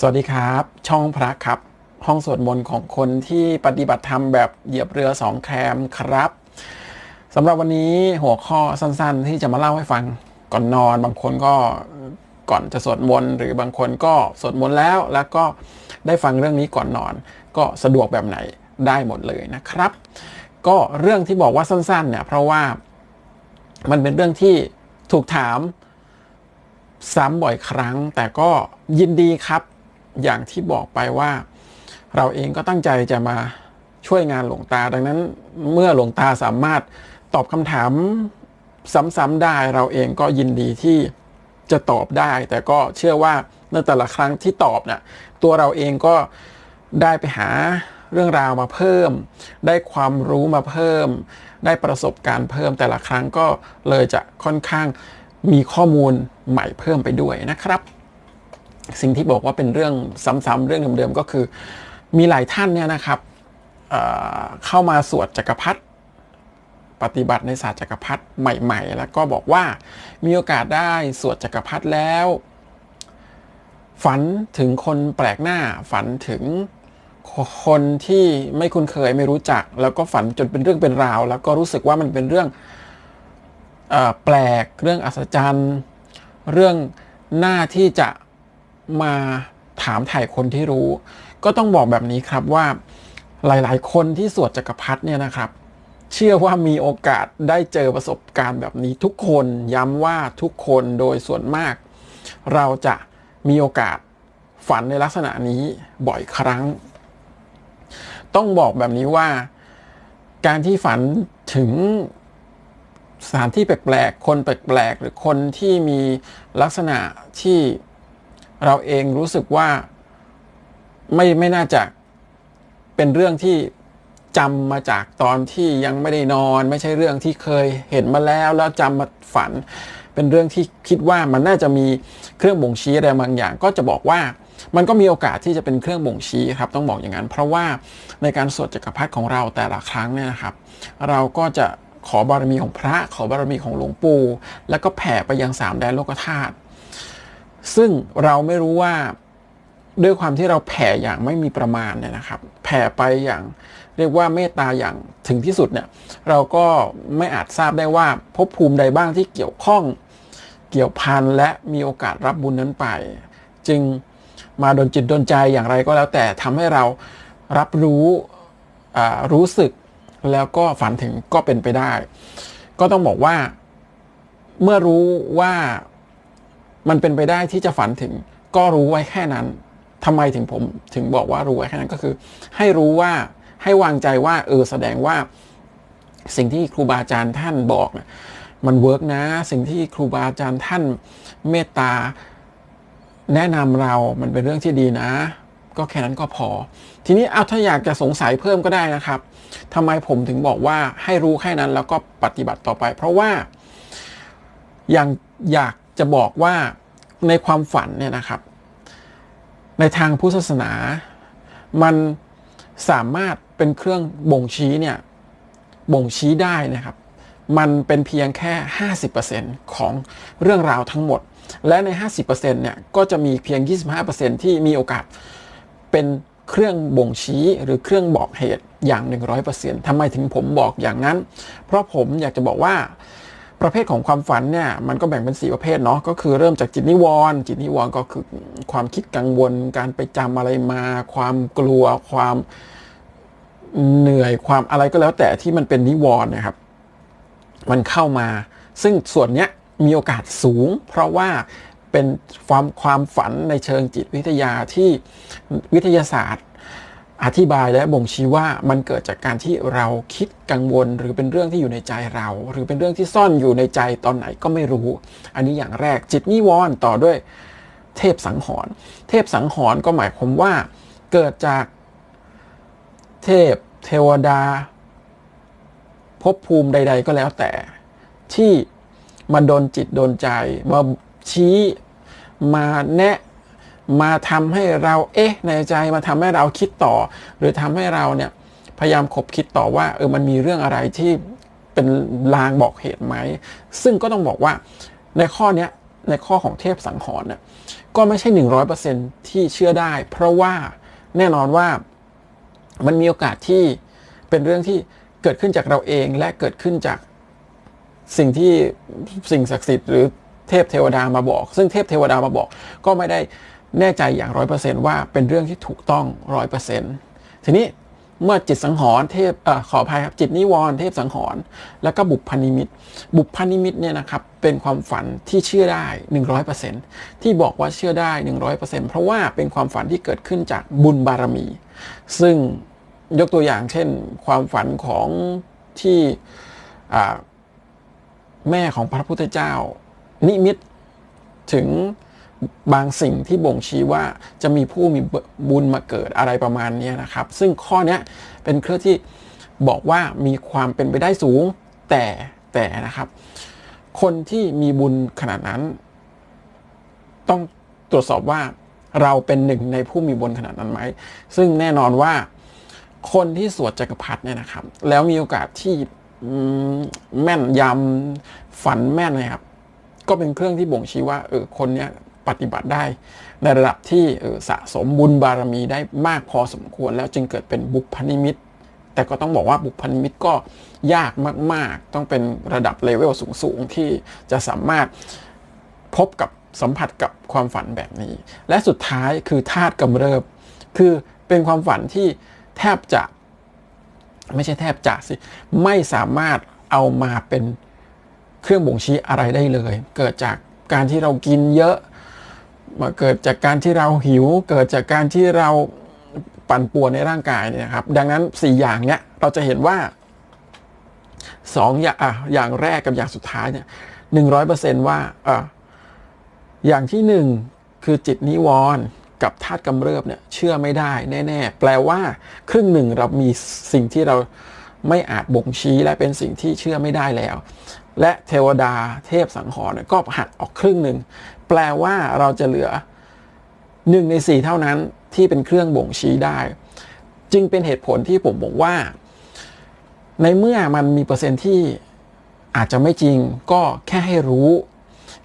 สวัสดีครับ ช่องพระครับ ห้องสวดมนต์ของคนที่ปฏิบัติธรรมแบบเหยียบเรือสองแคมครับสำหรับวันนี้หัวข้อสั้นๆ ที่จะมาเล่าให้ฟังก่อนนอน บางคนก็ก่อนจะสวดมนต์หรือบางคนก็สวดมนต์แล้ว แล้วก็ได้ฟังเรื่องนี้ก่อนนอน ก็สะดวกแบบไหนได้หมดเลยนะครับ ก็เรื่องที่บอกว่าสั้นๆเนี่ยเพราะว่ามันเป็นเรื่องที่ถูกถามซ้ำบ่อยครั้ง แต่ก็ยินดีครับ อย่างที่บอกไปว่า เราเองก็ตั้งใจจะมาช่วยงานหลวงตา ดังนั้นเมื่อหลวงตาสามารถตอบคำถามซ้ำๆได้เราเองก็ยินดีที่จะตอบได้ แต่ก็เชื่อว่าในแต่ละครั้งที่ตอบเนี่ยตัวเราเองก็ได้ไปหาเรื่องราวมาเพิ่ม ได้ความรู้มาเพิ่ม ได้ประสบการณ์เพิ่มแต่ละครั้งก็เลยจะค่อนข้างมีข้อมูลใหม่เพิ่มไปด้วยนะครับ สิ่งที่บอกว่าเป็นเรื่องซ้ำๆเรื่องเดิมๆก็คือ มีหลายท่านเนี่ยนะครับเเข้ามาสวดจักรพรรดิปฏิบัติในศาสตร์จักรพรรดิใหม่ ๆ แล้วก็บอกว่ามีโอกาสได้สวดจักรพรรดิแล้ว ฝันถึงคนแปลกหน้า ฝันถึงคนที่ไม่คุ้นเคยไม่รู้จัก แล้วก็ฝันจนเป็นเรื่องเป็นราว แล้วก็รู้สึกว่ามันเป็นเรื่องแปลกเรื่องอัศจรรย์ เรื่องหน้าที่จะ มาถามถ่ายคนที่รู้ ก็ต้องบอกแบบนี้ครับว่าหลาย ๆ คนที่สวดจักรพรรดิเนี่ยนะครับ เชื่อว่ามีโอกาสได้เจอประสบการณ์แบบนี้ทุกคนย้ำว่าทุกคนโดยส่วนมาก เราจะมีโอกาสฝันในลักษณะนี้บ่อยครั้ง ต้องบอกแบบนี้ว่า การที่ฝันถึงสถานที่แปลกๆ คนแปลกๆ หรือคนที่มีลักษณะที่ เราเองรู้สึกว่าไม่ไม่น่าจะเป็นเรื่องที่จำมาจากตอนที่ยังไม่ได้นอน ไม่ใช่เรื่องที่เคยเห็นมาแล้วแล้วจำมาฝัน เป็นเรื่องที่คิดว่ามันน่าจะมีเครื่องบ่งชี้อะไรบางอย่าง ก็จะบอกว่ามันก็มีโอกาสที่จะเป็นเครื่องบ่งชี้ครับ ต้องบอกอย่างนั้น เพราะว่าในการสวดจักรพรรดิของเราแต่ละครั้งเนี่ยนะครับ เราก็จะขอบารมีของพระ ขอบารมีของหลวงปู่ แล้วก็แผ่ไปยังสามแดนโลกธาตุ ซึ่งเราไม่รู้ว่าด้วยความที่เราแผ่อย่างไม่มีประมาณเนี่ยนะครับ แผ่ไปอย่างเรียกว่าเมตตาอย่างถึงที่สุดเนี่ย เราก็ไม่อาจทราบได้ว่าภพภูมิใดบ้างที่เกี่ยวข้องเกี่ยวพันและมีโอกาสรับบุญนั้นไป จึงมาดนจิตดนใจอย่างไรก็แล้วแต่ทำให้เรารับรู้รู้สึกแล้วก็ฝันถึงก็เป็นไปได้ ก็ต้องบอกว่าเมื่อรู้ว่า มันเป็นไปได้ที่จะฝันถึง ก็รู้ไว้แค่นั้นทำไมถึงผมถึงบอกว่ารู้ไว้แค่นั้นก็คือ ให้รู้ว่าให้วางใจว่า เออแสดงว่าสิ่งที่ครูบาอาจารย์ท่านบอกนะมันเวิร์กนะ สิ่งที่ครูบาอาจารย์ท่านเมตตาแนะนำเรา มันเป็นเรื่องที่ดีนะ ก็แค่นั้นก็พอ ทีนี้เอาถ้าอยากจะสงสัยเพิ่มก็ได้นะครับทำไมผมถึงบอกว่าให้รู้แค่นั้นแล้วก็ปฏิบัติต่อไป เพราะว่าอย่างอยาก จะบอกว่าในความฝันเนี่ยนะครับ ในทางพุทธศาสนา มันสามารถเป็นเครื่องบ่งชี้เนี่ยบ่งชี้ได้นะครับ มันเป็นเพียงแค่ 50%ของเรื่องราวทั้งหมด และใน 50%เนี่ยก็จะมีเพียง 25%ที่มีโอกาสเป็นเครื่องบ่งชี้หรือเครื่องบอกเหตุอย่าง 100%ทำไมถึงผมบอกอย่างนั้น เพราะผมอยากจะบอกว่า ประเภทของความฝันเนี่ยมันก็แบ่งเป็น 4 ประเภทเนาะก็คือเริ่มจากจิตนิวรณ์จิตนิวรณ์ก็คือความคิดกังวล การไปจำอะไรมา ความกลัว ความเหนื่อยความอะไรก็แล้วแต่ที่มันเป็นนิวรณ์นะครับ มันเข้ามา ซึ่งส่วนเนี้ยมีโอกาสสูง เพราะว่าเป็นความความฝันในเชิงจิตวิทยาที่วิทยาศาสตร์ อธิบายและบ่งชี้ว่ามันเกิดจากการที่เราคิดกังวล หรือเป็นเรื่องที่อยู่ในใจเรา หรือเป็นเรื่องที่ซ่อนอยู่ในใจตอนไหนก็ไม่รู้ อันนี้อย่างแรกจิตนิวรณ์ต่อด้วยเทพสังหรณ์เทพสังหรณ์ก็หมายความว่า เกิดจากเทพ เทวดาภพภูมิใด ๆ ก็แล้วแต่ ที่มาโดนจิตโดนใจมาชี้มาแนะ มาทำให้เราเอ๊ะในใจมาทำให้เราคิดต่อ หรือทำให้เราเนี่ยพยายามคบคิดต่อว่าเออมันมีเรื่องอะไรที่เป็นลางบอกเหตุไหม ซึ่งก็ต้องบอกว่าในข้อนี้ในข้อของเทพสังหรณ์เนี่ยก็ไม่ใช่หนึ่งร้อยเปอร์เซ็นที่เชื่อได้ เพราะว่าแน่นอนว่ามันมีโอกาสที่เป็นเรื่องที่เกิดขึ้นจากเราเองและเกิดขึ้นจากสิ่งที่สิ่งศักดิ์สิทธิ์หรือเทพเทวดามาบอก ซึ่งเทพเทวดามาบอกก็ไม่ได้ แน่ใจอย่างร้อยเปอร์เซนต์ว่าเป็นเรื่องที่ถูกต้องร้อยเปอร์เซนต์ทีนี้เมื่อจิตสังหรณ์เทพอขออภัยครับจิตนิวรณ์เทพสังหรณ์แล้วก็บุพนิมิต บุพนิมิตเนี่ยนะครับเป็นความฝันที่เชื่อได้ 100%ที่บอกว่าเชื่อได้ 100%เพราะว่าเป็นความฝันที่เกิดขึ้นจากบุญบารมี ซึ่งยกตัวอย่างเช่น ความฝันของที่แม่ของพระพุทธเจ้า นิมิตถึง บางสิ่งที่บ่งชี้ว่าจะมีผู้มีบุญมาเกิดอะไรประมาณนี้นะครับ ซึ่งข้อนี้เป็นเครื่องที่บอกว่ามีความเป็นไปได้สูงแต่แต่นะครับ คนที่มีบุญขนาดนั้น ต้องตรวจสอบว่าเราเป็นหนึ่งในผู้มีบุญขนาดนั้นไหมซึ่งแน่นอนว่าคนที่สวดจักรพรรดิเนี่ยนะครับ แล้วมีโอกาสที่แม่นยำฝันแม่นนะครับก็เป็นเครื่องที่บ่งชี้ว่าเออคนเนี้ย ปฏิบัติได้ ในระดับที่สะสมบุญบารมีได้มากพอสมควร แล้วจึงเกิดเป็นบุพนิมิต แต่ก็ต้องบอกว่าบุพนิมิตก็ยากมาก ๆ ต้องเป็นระดับเลเวลสูง ๆ ที่จะสามารถพบกับสัมผัสกับความฝันแบบนี้ และสุดท้ายคือธาตุกำเริบ คือเป็นความฝันที่แทบจะไม่ใช่แทบจะสิ ไม่สามารถเอามาเป็นเครื่องบ่งชี้อะไรได้เลย เกิดจากการที่เรากินเยอะ มาเกิดจากการที่เราหิว เกิดจากการที่เราปั่นป่วนในร่างกายเนี่ยครับ ดังนั้นสี่อย่างเนี้ยเราจะเห็นว่าสองอย่างอะอย่างแรกกับอย่างสุดท้ายเนี่ยหนึ่งร้อยเปอร์เซนต์ว่าอะอย่างที่หนึ่งคือจิตนิวรณ์กับธาตุกำเริบเนี่ยเชื่อไม่ได้แน่ๆ แปลว่าครึ่งหนึ่งเรามีสิ่งที่เราไม่อาจบ่งชี้และเป็นสิ่งที่เชื่อไม่ได้แล้ว และเทวดาเทพสังหรณ์ก็หักออกครึ่งหนึ่ง แปลว่าเราจะเหลือหนึ่งในสี่เท่านั้นที่เป็นเครื่องบ่งชี้ได้ จึงเป็นเหตุผลที่ผมบอกว่า ในเมื่อมันมีเปอร์เซ็นต์ที่อาจจะไม่จริงก็แค่ให้รู้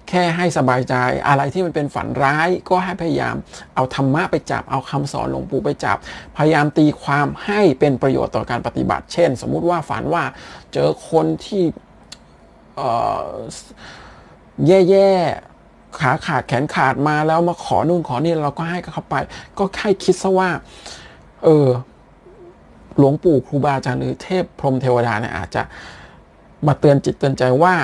แค่ให้สบายใจอะไรที่มันเป็นฝันร้าย ก็ให้พยายามเอาธรรมะไปจับเอาคำสอนหลวงปู่ไปจับ พยายามตีความให้เป็นประโยชน์ต่อการปฏิบัติ เช่น สมมุติว่าฝันว่าเจอคนที่ แย่ๆขาขาดแขนขาดมาแล้วมาขอนู่นขอนี่เราก็ให้เขาไป ก็แค่คิดซะว่า เออ หลวงปู่ครูบาอาจารย์หรือเทพพรมเทวดาเนี่ยอาจจะมาเตือนจิตเตือนใจว่า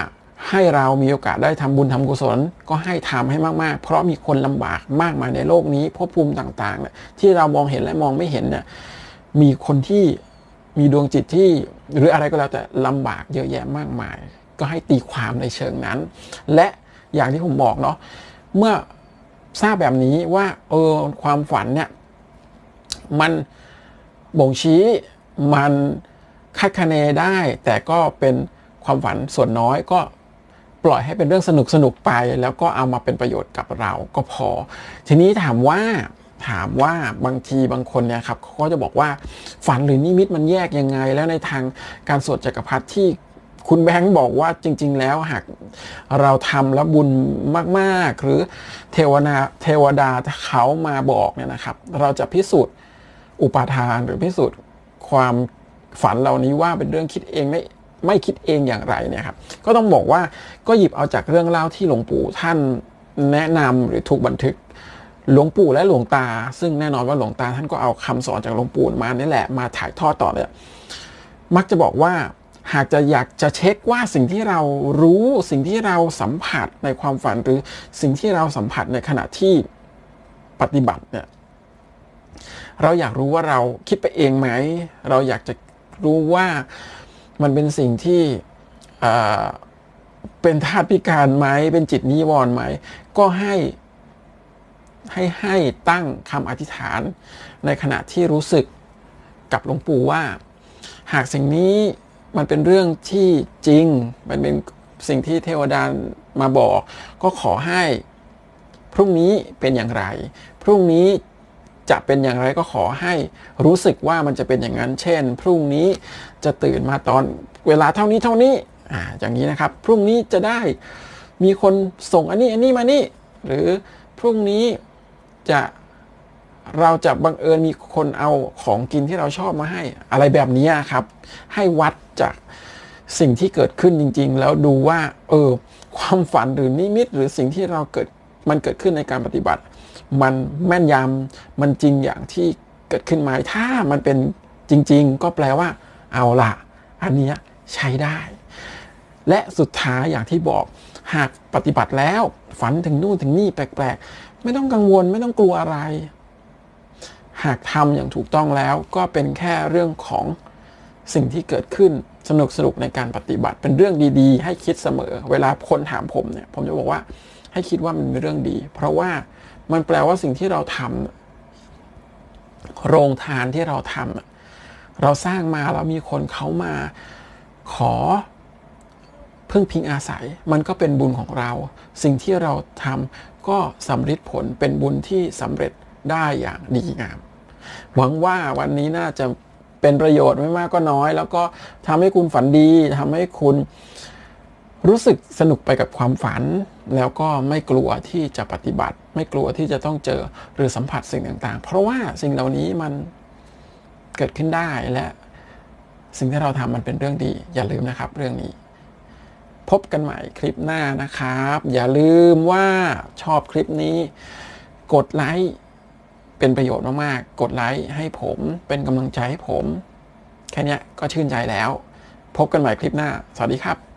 ให้เรามีโอกาสได้ทำบุญทำกุศล ก็ให้ทำให้มากๆ เพราะมีคนลำบากมากมายในโลกนี้ภพภูมิต่างๆเนี่ยที่เรามองเห็นและมองไม่เห็นเนี่ยมีคนที่มีดวงจิตที่หรืออะไรก็แล้วแต่ลำบากเยอะแยะมากมาย ก็ให้ตีความในเชิงนั้น และอย่างที่ผมบอกเนาะเมื่อทราบแบบนี้ว่าเออความฝันเนี่ยมันบ่งชี้มันคาดคะเนได้ แต่ก็เป็นความฝันส่วนน้อยก็ปล่อยให้เป็นเรื่องสนุกสนุกไป แล้วก็เอามาเป็นประโยชน์กับเราก็พอ ทีนี้ถามว่าถามว่าบางทีบางคนเนี่ยครับเขาก็จะบอกว่าฝันหรือนิมิตมันแยกยังไง แล้วในทางการสวดจักรพรรดิที่ คุณแบงค์บอกว่าจริง ๆ แล้วหากเราทำแล้วบุญมากๆ หรือเทวนาเทวดาเขามาบอกเนี่ยนะครับ เราจะพิสูจน์อุปาทานหรือพิสูจน์ความฝันเหล่านี้ว่าเป็นเรื่องคิดเองไม่ไม่คิดเองอย่างไรเนี่ยครับ ก็ต้องบอกว่าก็หยิบเอาจากเรื่องเล่าที่หลวงปู่ท่านแนะนำหรือถูกบันทึกหลวงปู่และหลวงตา ซึ่งแน่นอนว่าหลวงตาท่านก็เอาคำสอนจากหลวงปู่มานี่แหละมาถ่ายทอดต่อเนี่ยมักจะบอกว่า หากจะอยากจะเช็คว่าสิ่งที่เรารู้สิ่งที่เราสัมผัสในความฝันหรือสิ่งที่เราสัมผัสในขณะที่ปฏิบัติเนี่ยเราอยากรู้ว่าเราคิดไปเองไหม เราอยากจะรู้ว่ามันเป็นสิ่งที่เป็นธาตุพิการไหม เป็นจิตนิวรณ์ไหม ก็ให้ให้ให้ตั้งคำอธิษฐาน ในขณะที่รู้สึกกับหลวงปู่ว่า หากสิ่งนี้ มันเป็นเรื่องที่จริง มันเป็นสิ่งที่เทวดามาบอก ก็ขอให้พรุ่งนี้เป็นอย่างไร พรุ่งนี้จะเป็นอย่างไรก็ขอให้รู้สึกว่ามันจะเป็นอย่างนั้น เช่น พรุ่งนี้จะตื่นมาตอนเวลาเท่านี้เท่านี้อ่าอย่างนี้นะครับ พรุ่งนี้จะได้มีคนส่งอันนี้อันนี้มานี่ หรือพรุ่งนี้จะ เราจะบังเอิญมีคนเอาของกินที่เราชอบมาให้ อะไรแบบนี้ครับ ให้วัดจากสิ่งที่เกิดขึ้นจริง ๆ แล้วดูว่า เออ ความฝันหรือนิมิต หรือสิ่งที่เราเกิดมันเกิดขึ้นในการปฏิบัติ มันแม่นยำมันจริงอย่างที่เกิดขึ้นไหมถ้ามันเป็นจริง ๆ ก็แปลว่า เอาล่ะอันนี้ใช้ได้ และสุดท้ายอย่างที่บอก หากปฏิบัติแล้ว ฝันถึงนู่นถึงนี่แปลกๆ ไม่ต้องกังวลไม่ต้องกลัวอะไร หากทำอย่างถูกต้องแล้วก็เป็นแค่เรื่องของสิ่งที่เกิดขึ้นสนุกสนุกในการปฏิบัติเป็นเรื่องดีๆ ให้คิดเสมอ เวลาคนถามผมเนี่ยผมจะบอกว่าให้คิดว่ามันเป็นเรื่องดี เพราะว่ามันแปลว่าสิ่งที่เราทำโรงทานที่เราทำเราสร้างมาแล้วมีคนเขามาขอพึ่งพิงอาศัย มันก็เป็นบุญของเรา สิ่งที่เราทำก็สำเร็จผลเป็นบุญที่สำเร็จได้อย่างดีงาม หวังว่าวันนี้น่าจะเป็นประโยชน์ไม่มากก็น้อย แล้วก็ทำให้คุณฝันดีทำให้คุณรู้สึกสนุกไปกับความฝัน แล้วก็ไม่กลัวที่จะปฏิบัติ ไม่กลัวที่จะต้องเจอหรือสัมผัสสิ่งต่างๆ เพราะว่าสิ่งเหล่านี้มันเกิดขึ้นได้และสิ่งที่เราทำมันเป็นเรื่องดี อย่าลืมนะครับเรื่องนี้ พบกันใหม่คลิปหน้านะครับ อย่าลืมว่าชอบคลิปนี้ กดไลค์ เป็นประโยชน์มากๆ กดไลค์ให้ผม เป็นกำลังใจให้ผม แค่นี้ก็ชื่นใจแล้ว พบกันใหม่คลิปหน้า สวัสดีครับ